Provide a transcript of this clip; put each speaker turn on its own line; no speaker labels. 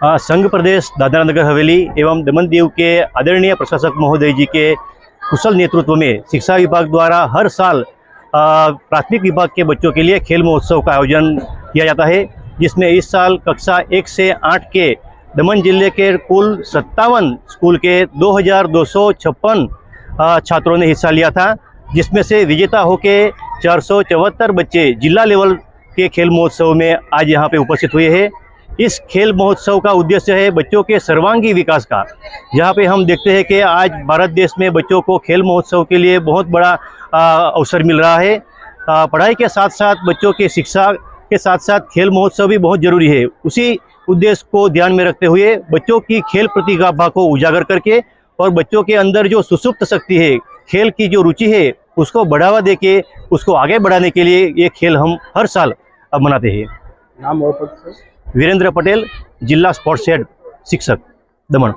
संघ प्रदेश दादरा नगर हवेली एवं दमन दीव के आदरणीय प्रशासक महोदय जी के कुशल नेतृत्व में शिक्षा विभाग द्वारा हर साल प्राथमिक विभाग के बच्चों के लिए खेल महोत्सव का आयोजन किया जाता है, जिसमें इस साल कक्षा एक से आठ के दमन ज़िले के कुल सत्तावन स्कूल के दो हज़ार दो सौ छप्पन छात्रों ने हिस्सा लिया था, जिसमें से विजेता होके चार सौ चौहत्तर बच्चे जिला लेवल के खेल महोत्सव में आज यहाँ पे उपस्थित हुए हैं। इस खेल महोत्सव का उद्देश्य है बच्चों के सर्वांगी विकास का। जहाँ पे हम देखते हैं कि आज भारत देश में बच्चों को खेल महोत्सव के लिए बहुत बड़ा अवसर मिल रहा है। पढ़ाई के साथ साथ बच्चों के शिक्षा के साथ साथ खेल महोत्सव भी बहुत ज़रूरी है। उसी उद्देश्य को ध्यान में रखते हुए बच्चों की खेल प्रतिभा को उजागर करके और बच्चों के अंदर जो सुसुप्त शक्ति है, खेल की जो रुचि है, उसको बढ़ावा दे के उसको आगे बढ़ाने के लिए ये खेल हम हर साल मनाते हैं।
नाम और
વીરેન્દ્ર પટેલ જિલ્લા સ્પોર્ટ્સ હેડ શિક્ષક દમણ.